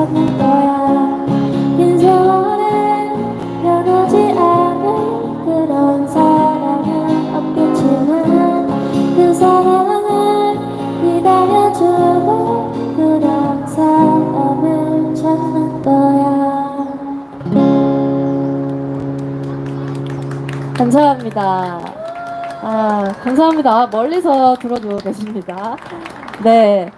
찾는 거야. 인생에 변하지 않은 그런 사랑은 없겠지만 그 사랑을 기다려주고 그런 사람을 찾는 거야. 감사합니다. 아, 감사합니다. 아, 멀리서 들어주고 계십니다. 네.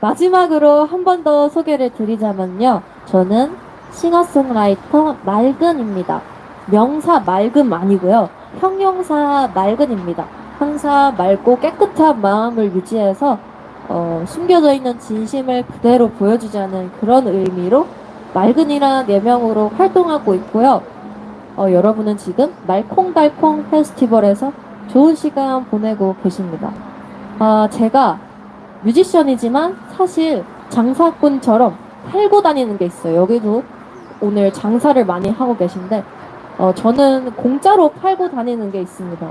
마지막으로 한 번 더 소개를 드리자면요. 저는 싱어송라이터 맑은입니다. 명사 맑음 아니고요. 형용사 맑은입니다. 항상 맑고 깨끗한 마음을 유지해서 어, 숨겨져 있는 진심을 그대로 보여주자는 그런 의미로 맑은이라는 예명으로 활동하고 있고요. 어, 여러분은 지금 말콩달콩 페스티벌에서 좋은 시간 보내고 계십니다. 아, 제가 뮤지션이지만 사실 장사꾼처럼 팔고 다니는 게 있어요. 여기도 오늘 장사를 많이 하고 계신데, 어, 저는 공짜로 팔고 다니는 게 있습니다.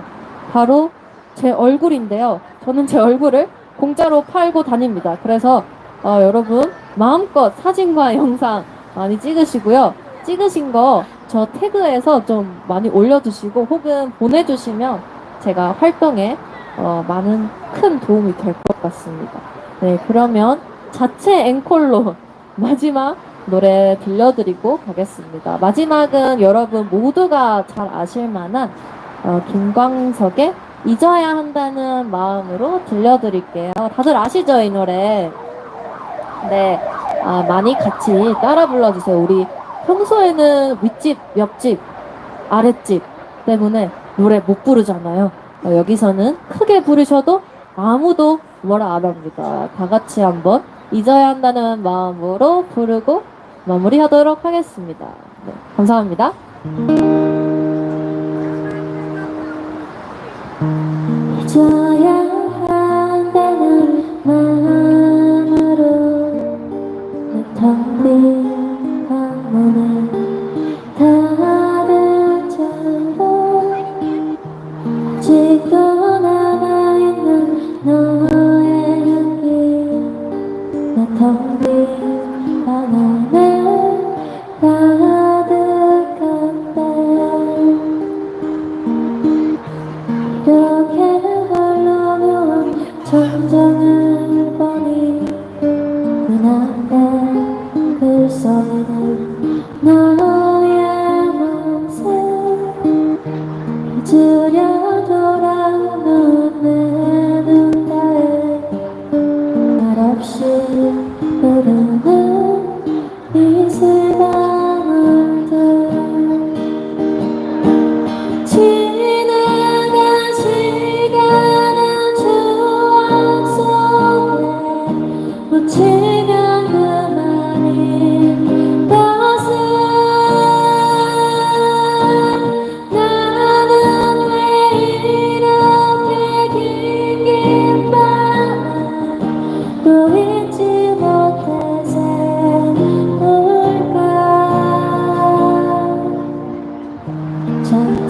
바로 제 얼굴인데요. 저는 제 얼굴을 공짜로 팔고 다닙니다. 그래서 어, 여러분 마음껏 사진과 영상 많이 찍으시고요. 찍으신 거 저 태그해서 좀 많이 올려주시고 혹은 보내주시면 제가 활동에 어, 많은 큰 도움이 될 것 같습니다. 네, 그러면 자체 앵콜로 마지막 노래 들려드리고 가겠습니다. 마지막은 여러분 모두가 잘 아실 만한 어, 김광석의 잊어야 한다는 마음으로 들려드릴게요. 다들 아시죠, 이 노래? 네, 아, 많이 같이 따라 불러주세요. 우리 평소에는 윗집, 옆집, 아랫집 때문에 노래 못 부르잖아요. 어, 여기서는 크게 부르셔도 아무도 뭐라 안 합니다. 다 같이 한번 잊어야 한다는 마음으로 부르고 마무리하도록 하겠습니다. 네, 감사합니다. 잊어야 한다는 마음으로 내텅빈 방문에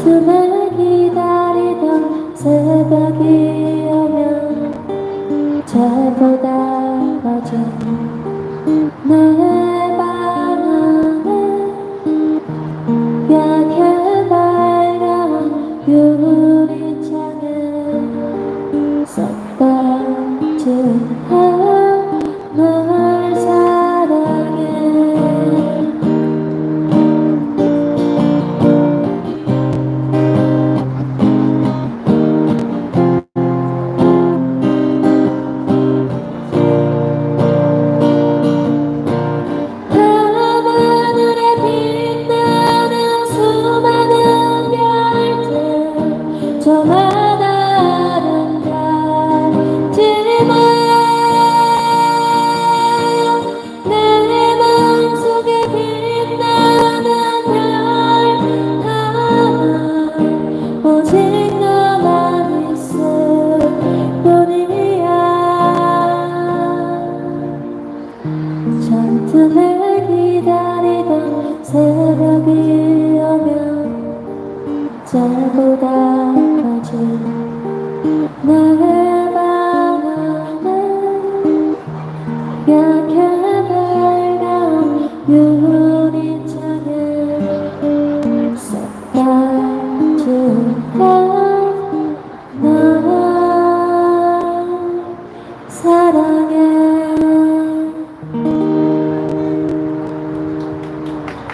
잔틈에 기다리던 새벽이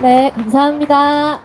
네, 감사합니다.